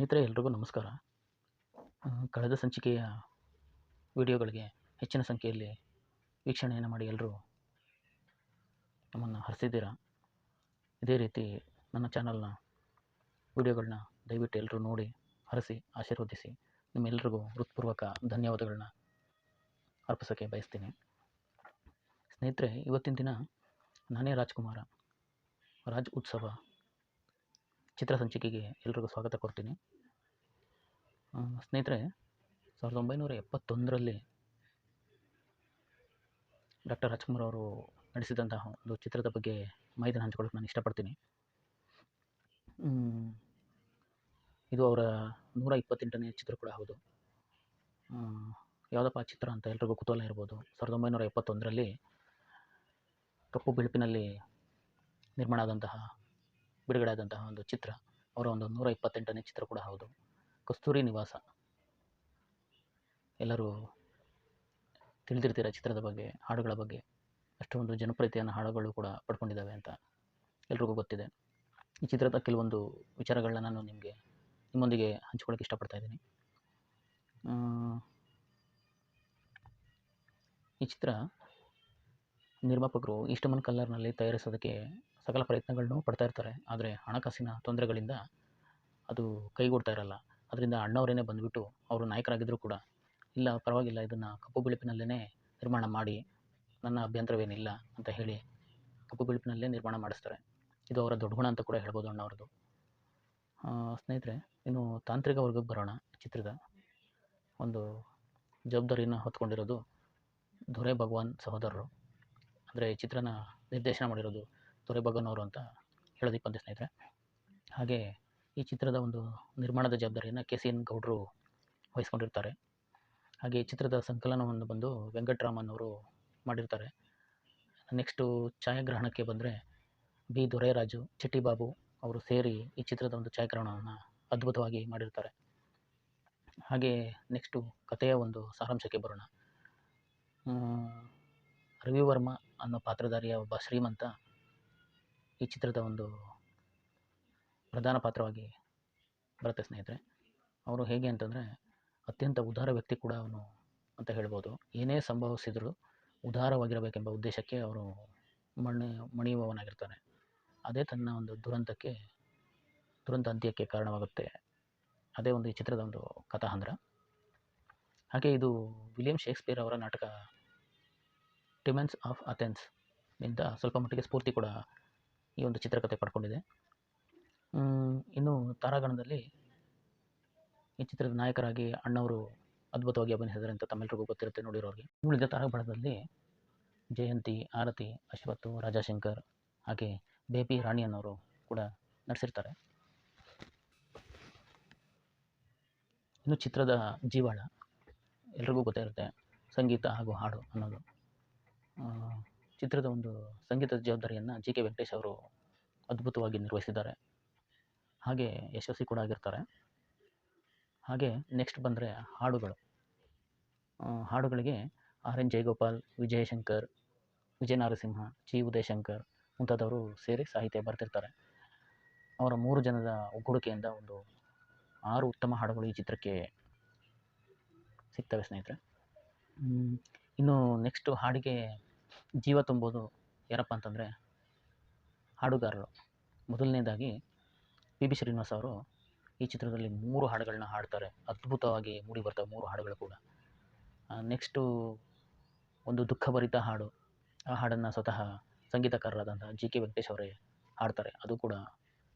ಸ್ನೇಹಿತರೆ, ಎಲ್ರಿಗೂ ನಮಸ್ಕಾರ. ಕಳೆದ ಸಂಚಿಕೆಯ ವಿಡಿಯೋಗಳಿಗೆ ಹೆಚ್ಚಿನ ಸಂಖ್ಯೆಯಲ್ಲಿ ವೀಕ್ಷಣೆಯನ್ನು ಮಾಡಿ ಎಲ್ಲರೂ ನಮ್ಮನ್ನು ಹರಿಸಿದ್ದೀರಾ? ಇದೇ ರೀತಿ ನನ್ನ ಚಾನಲ್ನ ವಿಡಿಯೋಗಳನ್ನ ದಯವಿಟ್ಟು ಎಲ್ಲರೂ ನೋಡಿ, ಹರಿಸಿ, ಆಶೀರ್ವದಿಸಿ. ನಿಮ್ಮೆಲ್ಲರಿಗೂ ಹೃತ್ಪೂರ್ವಕ ಧನ್ಯವಾದಗಳನ್ನ ಅರ್ಪಿಸೋಕ್ಕೆ ಬಯಸ್ತೀನಿ. ಸ್ನೇಹಿತರೆ, ಇವತ್ತಿನ ದಿನ ನಾನೇ ರಾಜ್ಕುಮಾರ. ರಾಜ್ ಉತ್ಸವ ಚಿತ್ರ ಸಂಚಿಕೆಗೆ ಎಲ್ರಿಗೂ ಸ್ವಾಗತ ಕೊಡ್ತೀನಿ. ಸ್ನೇಹಿತರೆ, ಸಾವಿರದ ಒಂಬೈನೂರ ಎಪ್ಪತ್ತೊಂದರಲ್ಲಿ ಡಾಕ್ಟರ್ ರಾಜ್ಕುಮಾರ್ ಅವರು ನಡೆಸಿದಂತಹ ಒಂದು ಚಿತ್ರದ ಬಗ್ಗೆ ಮಾಹಿತಿನ ಹಂಚ್ಕೊಳ್ಳೋಕೆ ನಾನು ಇಷ್ಟಪಡ್ತೀನಿ. ಇದು ಅವರ ನೂರ ಇಪ್ಪತ್ತೆಂಟನೇ ಚಿತ್ರ ಕೂಡ ಹೌದು. ಯಾವುದಪ್ಪ ಚಿತ್ರ ಅಂತ ಎಲ್ರಿಗೂ ಕುತೂಹಲ ಇರ್ಬೋದು. ಸಾವಿರದ ಒಂಬೈನೂರ ಎಪ್ಪತ್ತೊಂದರಲ್ಲಿ ಕಪ್ಪು ಬಿಳುಪಿನಲ್ಲಿ ನಿರ್ಮಾಣ ಆದಂತಹ ಬಿಡುಗಡೆ ಆದಂತಹ ಒಂದು ಚಿತ್ರ. ಅವರ ಒಂದು ನೂರ ಇಪ್ಪತ್ತೆಂಟನೇ ಚಿತ್ರ ಕೂಡ ಹೌದು. ಕಸ್ತೂರಿ ನಿವಾಸ. ಎಲ್ಲರೂ ತಿಳಿದಿರ್ತೀರ ಚಿತ್ರದ ಬಗ್ಗೆ, ಹಾಡುಗಳ ಬಗ್ಗೆ? ಅಷ್ಟೊಂದು ಜನಪ್ರಿಯತೆಯನ್ನು ಹಾಡುಗಳು ಕೂಡ ಪಡ್ಕೊಂಡಿದ್ದಾವೆ ಅಂತ ಎಲ್ರಿಗೂ ಗೊತ್ತಿದೆ. ಈ ಚಿತ್ರದ ಕೆಲವೊಂದು ವಿಚಾರಗಳನ್ನ ನಾನು ನಿಮಗೆ, ನಿಮ್ಮೊಂದಿಗೆ ಹಂಚ್ಕೊಳ್ಳೋಕೆ ಇಷ್ಟಪಡ್ತಾ ಇದ್ದೀನಿ. ಈ ಚಿತ್ರ ನಿರ್ಮಾಪಕರು ಇಷ್ಟಮನ್ ಕಲ್ಲರ್ನಲ್ಲಿ ತಯಾರಿಸೋದಕ್ಕೆ ಸಕಲ ಪ್ರಯತ್ನಗಳನ್ನು ಪಡ್ತಾ ಇರ್ತಾರೆ. ಆದರೆ ಹಣಕಾಸಿನ ತೊಂದರೆಗಳಿಂದ ಅದು ಕೈಗೂಡ್ತಾ ಇರಲ್ಲ. ಅದರಿಂದ ಅಣ್ಣವರೇನೆ ಬಂದುಬಿಟ್ಟು ಅವರು ನಾಯಕರಾಗಿದ್ದರೂ ಕೂಡ ಇಲ್ಲ ಪರವಾಗಿಲ್ಲ, ಇದನ್ನು ಕಪ್ಪು ಬಿಳುಪಿನಲ್ಲೇ ನಿರ್ಮಾಣ ಮಾಡಿ, ನನ್ನ ಅಭ್ಯಂತರವೇನಿಲ್ಲ ಅಂತ ಹೇಳಿ ಕಪ್ಪು ಬಿಳುಪಿನಲ್ಲೇ ನಿರ್ಮಾಣ ಮಾಡಿಸ್ತಾರೆ. ಇದು ಅವರ ದೊಡ್ಡ ಗುಣ ಅಂತ ಕೂಡ ಹೇಳ್ಬೋದು ಅಣ್ಣವ್ರದ್ದು. ಸ್ನೇಹಿತರೆ, ಇನ್ನು ತಾಂತ್ರಿಕ ವರ್ಗಕ್ಕೆ ಬರೋಣ ಚಿತ್ರದ. ಒಂದು ಜವಾಬ್ದಾರಿಯನ್ನು ಹೊತ್ಕೊಂಡಿರೋದು ದೊರೆ ಭಗವಾನ್ ಸಹೋದರರು. ಅಂದರೆ ಚಿತ್ರನ ನಿರ್ದೇಶನ ಮಾಡಿರೋದು ಅವರು ಅಂತ ಹೇಳೋದಕ್ಕೆ ಬಂದೆ ಸ್ನೇಹಿತರೆ. ಹಾಗೆ ಈ ಚಿತ್ರದ ಒಂದು ನಿರ್ಮಾಣದ ಜವಾಬ್ದಾರಿಯನ್ನು ಕೆ ಸಿ ಎನ್ ಗೌಡರು ವಹಿಸ್ಕೊಂಡಿರ್ತಾರೆ. ಹಾಗೆ ಈ ಚಿತ್ರದ ಸಂಕಲನವನ್ನು ಬಂದು ವೆಂಕಟರಾಮನ್ ಅವರು ಮಾಡಿರ್ತಾರೆ. ನೆಕ್ಸ್ಟು ಛಾಯಾಗ್ರಹಣಕ್ಕೆ ಬಂದರೆ ಬಿ ದೊರೆರಾಜು ಚಿಟ್ಟಿಬಾಬು ಅವರು ಸೇರಿ ಈ ಚಿತ್ರದ ಒಂದು ಛಾಯಾಗ್ರಹಣವನ್ನು ಅದ್ಭುತವಾಗಿ ಮಾಡಿರ್ತಾರೆ. ಹಾಗೆ ನೆಕ್ಸ್ಟು ಕಥೆಯ ಒಂದು ಸಾರಾಂಶಕ್ಕೆ ಬರೋಣ. ರವಿವರ್ಮ ಅನ್ನೋ ಪಾತ್ರಧಾರಿಯ ಒಬ್ಬ ಶ್ರೀಮಂತ ಈ ಚಿತ್ರದ ಒಂದು ಪ್ರಧಾನ ಪಾತ್ರವಾಗಿ ಬರುತ್ತೆ ಸ್ನೇಹಿತರೆ. ಅವರು ಹೇಗೆ ಅಂತಂದರೆ ಅತ್ಯಂತ ಉದಾರ ವ್ಯಕ್ತಿ ಕೂಡ ಅವನು ಅಂತ ಹೇಳ್ಬೋದು. ಏನೇ ಸಂಭವಿಸಿದರೂ ಉದಾರವಾಗಿರಬೇಕೆಂಬ ಉದ್ದೇಶಕ್ಕೆ ಅವರು ಮಣಿ, ಮಣಿಯುವವನಾಗಿರ್ತಾನೆ. ಅದೇ ತನ್ನ ಒಂದು ದುರಂತಕ್ಕೆ, ದುರಂತ ಅಂತ್ಯಕ್ಕೆ ಕಾರಣವಾಗುತ್ತೆ. ಅದೇ ಒಂದು ಈ ಚಿತ್ರದ ಒಂದು ಕಥಾಹಂದ್ರ ಹಾಗೆ ಇದು ವಿಲಿಯಂ ಶೇಕ್ಸ್ಪಿಯರ್ ಅವರ ನಾಟಕ ಟಿಮೆನ್ಸ್ ಆಫ್ ಅಥೆನ್ಸ್ನಿಂದ ಸ್ವಲ್ಪ ಮಟ್ಟಿಗೆ ಸ್ಫೂರ್ತಿ ಕೂಡ ಈ ಒಂದು ಚಿತ್ರಕಥೆ ಪಡ್ಕೊಂಡಿದೆ. ಇನ್ನು ತಾರಾಗಣದಲ್ಲಿ ಈ ಚಿತ್ರದ ನಾಯಕರಾಗಿ ಅಣ್ಣವರು ಅದ್ಭುತವಾಗಿ ಅಭಿನಯಿಸಿದ್ದಾರೆ ಅಂತ ತಮ್ಮೆಲ್ಲರಿಗೂ ಗೊತ್ತಿರುತ್ತೆ ನೋಡಿರೋರಿಗೆ. ಉಳಿದ ತಾರಾಗಣದಲ್ಲಿ ಜಯಂತಿ, ಆರತಿ ಅಶ್ವಥ್ ರಾಜಾಶಂಕರ್, ಹಾಗೆ ಬೇಬಿ ರಾಣಿ ಅನ್ನೋರು ಕೂಡ ನಟಿಸಿರ್ತಾರೆ ಇನ್ನು ಚಿತ್ರದ ಜೀವಾಳ ಎಲ್ರಿಗೂ ಗೊತ್ತಿರುತ್ತೆ. ಸಂಗೀತ ಹಾಗೂ ಹಾಡು ಅನ್ನೋದು. ಚಿತ್ರದ ಒಂದು ಸಂಗೀತದ ಜವಾಬ್ದಾರಿಯನ್ನು ಜಿ ಕೆ ವೆಂಕಟೇಶ್ ಅವರು ಅದ್ಭುತವಾಗಿ ನಿರ್ವಹಿಸಿದ್ದಾರೆ. ಹಾಗೆ ಯಶಸ್ವಿ ಕೂಡ ಆಗಿರ್ತಾರೆ. ಹಾಗೆ ನೆಕ್ಸ್ಟ್ ಬಂದರೆ ಹಾಡುಗಳು. ಹಾಡುಗಳಿಗೆ R N Jayagopal Vijayashankar Vijaya Narasimha, G Udayashankar ಮುಂತಾದವರು ಸೇರಿ ಸಾಹಿತ್ಯ ಬರ್ತಿರ್ತಾರೆ ಅವರ ಮೂರು ಜನದ ಒಗ್ಗೂಡಿಕೆಯಿಂದ ಒಂದು ಆರು ಉತ್ತಮ ಹಾಡುಗಳು ಈ ಚಿತ್ರಕ್ಕೆ ಸಿಗ್ತವೆ ಸ್ನೇಹಿತರೆ. ಇನ್ನು ನೆಕ್ಸ್ಟು ಹಾಡಿಗೆ ಜೀವ ತುಂಬೋದು ಯಾರಪ್ಪ ಅಂತಂದರೆ ಹಾಡುಗಾರರು. ಮೊದಲನೇದಾಗಿ ಪಿ ಬಿ ಶ್ರೀನಿವಾಸ್ ಅವರು ಈ ಚಿತ್ರದಲ್ಲಿ ಮೂರು ಹಾಡುಗಳನ್ನ ಹಾಡ್ತಾರೆ. ಅದ್ಭುತವಾಗಿ ಮೂಡಿ ಬರ್ತವೆ ಮೂರು ಹಾಡುಗಳು ಕೂಡ. ನೆಕ್ಸ್ಟು ಒಂದು ದುಃಖಭರಿತ ಹಾಡು. ಆ ಹಾಡನ್ನು ಸ್ವತಃ ಸಂಗೀತಕಾರರಾದಂಥ ಜಿ ಕೆ ವೆಂಕಟೇಶ್ ಅವರೇ ಹಾಡ್ತಾರೆ. ಅದು ಕೂಡ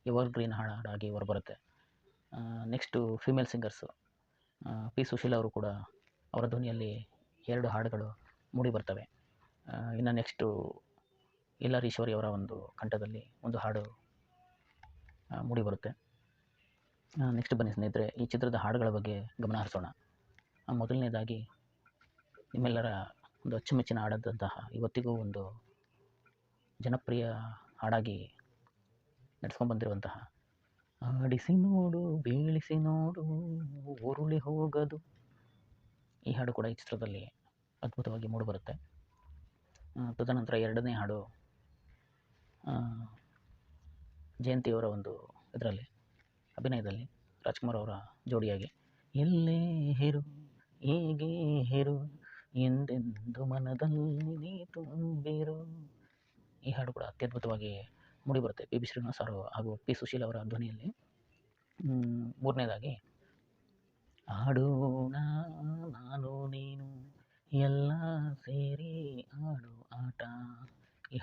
ಎವರ್ ಗ್ರೀನ್ ಹಾಡಾಗಿ ಹೊರಬರುತ್ತೆ. Next female singers P Susheela ಅವರು ಕೂಡ ಅವರ ಧ್ವನಿಯಲ್ಲಿ ಎರಡು ಹಾಡುಗಳು ಮೂಡಿ ಬರ್ತವೆ. ಇನ್ನು ನೆಕ್ಸ್ಟು ಎಲ್ ಆರ್ ಈಶ್ವರಿ ಅವರ ಒಂದು ಕಂಠದಲ್ಲಿ ಒಂದು ಹಾಡು ಮೂಡಿಬರುತ್ತೆ. ಮೂಡಿ ಬರುತ್ತೆ ನೆಕ್ಸ್ಟ್ ಬನ್ನಿ ಸ್ನೇಹಿತರೆ, ಈ ಚಿತ್ರದ ಹಾಡುಗಳ ಬಗ್ಗೆ ಗಮನ ಹರಿಸೋಣ. ಮೊದಲನೇದಾಗಿ ನಿಮ್ಮೆಲ್ಲರ ಒಂದು ಅಚ್ಚುಮೆಚ್ಚಿನ ಹಾಡಾದಂತಹ ಇವತ್ತಿಗೂ ಒಂದು ಜನಪ್ರಿಯ ಹಾಡಾಗಿ ನಡೆಸ್ಕೊಂಡ್ಬಂದಿರುವಂತಹ ಆಡಿಸಿ ನೋಡು, ಬೀಳಿಸಿ ನೋಡು ಉರುಳಿ ಹೋಗದು. ಈ ಹಾಡು ಕೂಡ ಈ ಚಿತ್ರದಲ್ಲಿ ಅದ್ಭುತವಾಗಿ ಮೂಡಿಬರುತ್ತೆ. ತದನಂತರ ಎರಡನೇ ಹಾಡು ಜಯಂತಿಯವರ ಒಂದು ಇದರಲ್ಲಿ, ಅಭಿನಯದಲ್ಲಿ ರಾಜ್‌ಕುಮಾರ್ ಅವರ ಜೋಡಿಯಾಗಿ. ಎಲ್ಲೇ ಹೇರು ಹೇಗೆ ಹೇರು ಎಂದೆಂದು ಮನದಲ್ಲಿ ನೀ ತುಂಬಿರು. ಈ ಹಾಡು ಕೂಡ ಅತ್ಯದ್ಭುತವಾಗಿ ಮೂಡಿಬರುತ್ತೆ ಪಿ. ಬಿ. ಶ್ರೀನಿವಾಸ್ ಅವರು ಹಾಗೂ ಪಿ. ಸುಶೀಲ್ ಅವರ ಧ್ವನಿಯಲ್ಲಿ. ಮೂರನೇದಾಗಿ ಆಡೋಣ ನಾನು, ನೀನು, ಎಲ್ಲ ಸೇರಿ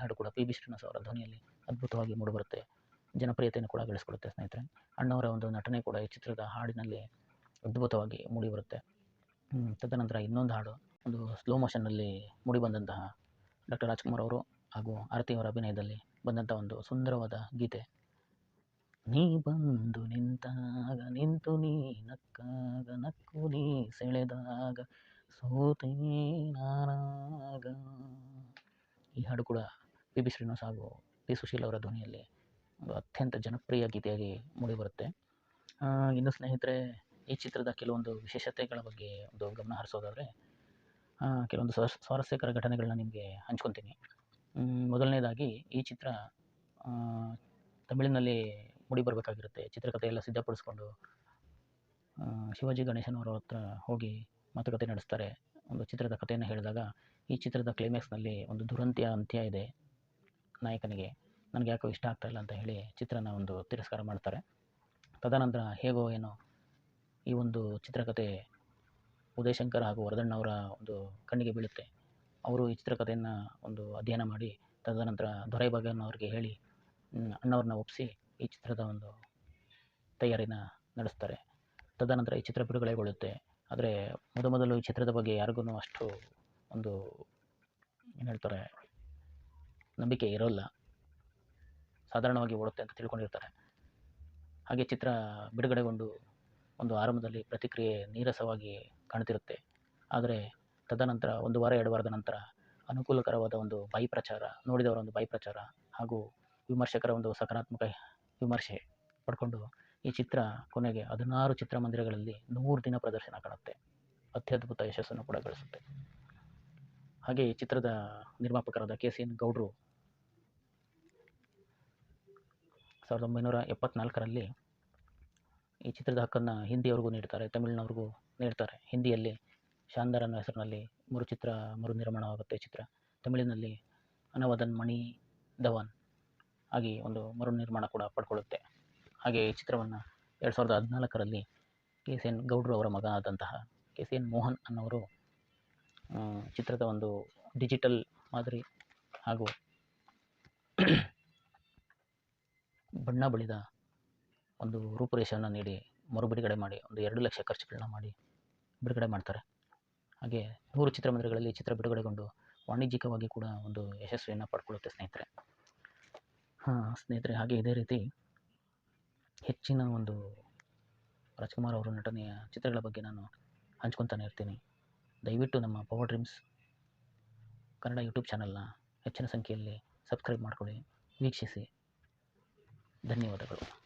ಹಾಡು ಕೂಡ ಪಿ. ಬಿ. ಶ್ರೀನಿವಾಸ್ ಅವರ ಧ್ವನಿಯಲ್ಲಿ ಅದ್ಭುತವಾಗಿ ಮೂಡಿಬರುತ್ತೆ. ಜನಪ್ರಿಯತೆಯನ್ನು ಕೂಡ ಗಳಿಸಿಕೊಡುತ್ತೆ ಸ್ನೇಹಿತರೆ. ಅಣ್ಣವರ ಒಂದು ನಟನೆ ಕೂಡ ಈ ಚಿತ್ರದ ಹಾಡಿನಲ್ಲಿ ಅದ್ಭುತವಾಗಿ ಮೂಡಿಬರುತ್ತೆ. ತದನಂತರ ಇನ್ನೊಂದು ಹಾಡು, ಒಂದು ಸ್ಲೋ ಮೋಷನ್ನಲ್ಲಿ ಮೂಡಿಬಂದಂತಹ ಡಾಕ್ಟರ್ ರಾಜ್‌ಕುಮಾರ್ ಅವರು ಹಾಗೂ ಆರತಿ ಅವರ ಅಭಿನಯದಲ್ಲಿ ಬಂದಂಥ ಒಂದು ಸುಂದರವಾದ ಗೀತೆ. ನೀ ಬಂದು ನಿಂತಾಗ, ನಿಂತು ನೀ ನಕ್ಕಾಗ, ನಕ್ಕು ನೀ ಸೆಳೆದಾಗ, ಸೋತೇ. ಈ ಹಾಡು ಕೂಡ ಪಿ. ಬಿ. ಶ್ರೀನಿವಾಸ್ ಹಾಗೂ ಪಿ. ಸುಶೀಲ್ ಅವರ ಧ್ವನಿಯಲ್ಲಿ ಒಂದು ಅತ್ಯಂತ ಜನಪ್ರಿಯ ಗೀತೆಯಾಗಿ ಮೂಡಿಬರುತ್ತೆ. ಇನ್ನು ಸ್ನೇಹಿತರೆ, ಈ ಚಿತ್ರದ ಕೆಲವೊಂದು ವಿಶೇಷತೆಗಳ ಬಗ್ಗೆ ಒಂದು ಗಮನ ಹರಿಸೋದಾದರೆ ಕೆಲವೊಂದು ಸ್ವಾರಸ್ ಸ್ವಾರಸ್ಯಕರ ಘಟನೆಗಳನ್ನ ನಿಮಗೆ ಹಂಚ್ಕೊತೀನಿ. ಮೊದಲನೇದಾಗಿ ಈ ಚಿತ್ರ ತಮಿಳಿನಲ್ಲಿ ಮೂಡಿಬರಬೇಕಾಗಿರುತ್ತೆ. ಚಿತ್ರಕಥೆ ಎಲ್ಲ ಸಿದ್ಧಪಡಿಸ್ಕೊಂಡು ಶಿವಾಜಿ ಗಣೇಶನವರ ಹತ್ರ ಹೋಗಿ ಮಾತುಕತೆ ನಡೆಸ್ತಾರೆ. ಒಂದು ಚಿತ್ರದ ಕಥೆಯನ್ನು ಹೇಳಿದಾಗ ಈ ಚಿತ್ರದ ಕ್ಲೈಮ್ಯಾಕ್ಸ್‌ನಲ್ಲಿ ಒಂದು ದುರಂತಿಯ ಅಂತ್ಯ ಇದೆ ನಾಯಕನಿಗೆ. ನನಗೆ ಯಾಕೋ ಇಷ್ಟ ಆಗ್ತಾ ಇಲ್ಲ ಅಂತ ಹೇಳಿ ಚಿತ್ರನ ಒಂದು ತಿರಸ್ಕಾರ ಮಾಡ್ತಾರೆ. ತದನಂತರ ಹೇಗೋ ಏನೋ ಈ ಒಂದು ಚಿತ್ರಕಥೆ ಉದಯ್ ಶಂಕರ್ ಹಾಗೂ ವರದಣ್ಣವರ ಒಂದು ಕಣ್ಣಿಗೆ ಬೀಳುತ್ತೆ. ಅವರು ಈ ಚಿತ್ರಕಥೆಯನ್ನು ಒಂದು ಅಧ್ಯಯನ ಮಾಡಿ, ತದನಂತರ ದೊರೆ ಅವರಿಗೆ ಹೇಳಿ ಅಣ್ಣವ್ರನ್ನ ಒಪ್ಪಿಸಿ ಈ ಚಿತ್ರದ ಒಂದು ತಯಾರಿನ ನಡೆಸ್ತಾರೆ. ತದನಂತರ ಈ ಚಿತ್ರ ಬಿಡುಗಡೆಗೊಳ್ಳುತ್ತೆ. ಆದರೆ ಮೊದಮೊದಲು ಈ ಚಿತ್ರದ ಬಗ್ಗೆ ಯಾರಿಗೂ ಅಷ್ಟು ಒಂದು ಏನು ಹೇಳ್ತಾರೆ ನಂಬಿಕೆ ಇರೋಲ್ಲ. ಸಾಧಾರಣವಾಗಿ ಓಡುತ್ತೆ ಅಂತ ತಿಳ್ಕೊಂಡಿರ್ತಾರೆ. ಹಾಗೆ ಚಿತ್ರ ಬಿಡುಗಡೆಗೊಂಡು ಒಂದು ಆರಂಭದಲ್ಲಿ ಪ್ರತಿಕ್ರಿಯೆ ನೀರಸವಾಗಿ ಕಾಣ್ತಿರುತ್ತೆ. ಆದರೆ ತದನಂತರ ಒಂದು ವಾರ ಎರಡು ವಾರದ ನಂತರ ಅನುಕೂಲಕರವಾದ ಒಂದು ಬಾಯಿ ಪ್ರಚಾರ, ನೋಡಿದವರ ಒಂದು ಬಾಯಿ ಪ್ರಚಾರ ಹಾಗೂ ವಿಮರ್ಶಕರ ಒಂದು ಸಕಾರಾತ್ಮಕ ವಿಮರ್ಶೆ ಪಡ್ಕೊಂಡು ಈ ಚಿತ್ರ ಕೊನೆಗೆ ಹದಿನಾರು ಚಿತ್ರಮಂದಿರಗಳಲ್ಲಿ ನೂರು ದಿನ ಪ್ರದರ್ಶನ ಕಾಣುತ್ತೆ. ಅತ್ಯದ್ಭುತ ಯಶಸ್ಸನ್ನು ಕೂಡ ಗಳಿಸುತ್ತೆ. ಹಾಗೆ ಈ ಚಿತ್ರದ ನಿರ್ಮಾಪಕರಾದ ಕೆ. ಸಿ. ಎನ್. ಗೌಡ್ರು ಸಾವಿರದ ಒಂಬೈನೂರ ಎಪ್ಪತ್ನಾಲ್ಕರಲ್ಲಿ ಈ ಚಿತ್ರದ ಹಕ್ಕನ್ನು ಹಿಂದಿಯವ್ರಿಗೂ ನೀಡ್ತಾರೆ, ತಮಿಳಿನವ್ರಿಗೂ ನೀಡ್ತಾರೆ. ಹಿಂದಿಯಲ್ಲಿ ಶಾನ್ದಾರ್ ಅನ್ನೋ ಹೆಸರಿನಲ್ಲಿ ಮರು ಚಿತ್ರ ಮರು ನಿರ್ಮಾಣವಾಗುತ್ತೆ ಚಿತ್ರ. ತಮಿಳಿನಲ್ಲಿ ಅನವದನ್ ಮಣಿ ಧವನ್ ಆಗಿ ಒಂದು ಮರು ನಿರ್ಮಾಣ ಕೂಡ ಪಡ್ಕೊಳ್ಳುತ್ತೆ. ಹಾಗೆ ಈ ಚಿತ್ರವನ್ನು ಎರಡು ಸಾವಿರದ ಹದಿನಾಲ್ಕರಲ್ಲಿ ಕೆ. ಸಿ. ಎನ್. ಗೌಡ್ರು ಅವರ ಮಗ ಆದಂತಹ ಕೆ. ಸಿ. ಎನ್. ಮೋಹನ್ ಅನ್ನೋರು ಚಿತ್ರದ ಒಂದು ಡಿಜಿಟಲ್ ಮಾದರಿ ಹಾಗೂ ಬಣ್ಣ ಬಳಿದ ಒಂದು ರೂಪುರೇಷೆಯನ್ನು ನೀಡಿ ಮರು ಬಿಡುಗಡೆ ಮಾಡಿ, ಒಂದು ಎರಡು ಲಕ್ಷ ಖರ್ಚುಗಳನ್ನ ಮಾಡಿ ಬಿಡುಗಡೆ ಮಾಡ್ತಾರೆ. ಹಾಗೆ ನೂರು ಚಿತ್ರಮಂದಿರಗಳಲ್ಲಿ ಚಿತ್ರ ಬಿಡುಗಡೆಗೊಂಡು ವಾಣಿಜ್ಯಿಕವಾಗಿ ಕೂಡ ಒಂದು ಯಶಸ್ವಿಯನ್ನು ಪಡ್ಕೊಳ್ಳುತ್ತೆ ಸ್ನೇಹಿತರೆ. ಹಾಂ, ಸ್ನೇಹಿತರೆ, ಹಾಗೆ ಇದೇ ರೀತಿ ಹೆಚ್ಚಿನ ಒಂದು ರಾಜ್‌ಕುಮಾರ್ ಅವರ ನಟನೆಯ ಚಿತ್ರಗಳ ಬಗ್ಗೆ ನಾನು ಹಂಚ್ಕೊತಾನೆ ಇರ್ತೀನಿ. ದಯವಿಟ್ಟು ನಮ್ಮ ಪವರ್ ಡ್ರೀಮ್ಸ್ ಕನ್ನಡ ಯೂಟ್ಯೂಬ್ ಚಾನಲ್‌ನ ಹೆಚ್ಚಿನ ಸಂಖ್ಯೆಯಲ್ಲಿ ಸಬ್ಸ್ಕ್ರೈಬ್ ಮಾಡಿಕೊಳ್ಳಿ ವೀಕ್ಷಿಸಿ. ಧನ್ಯವಾದಗಳು.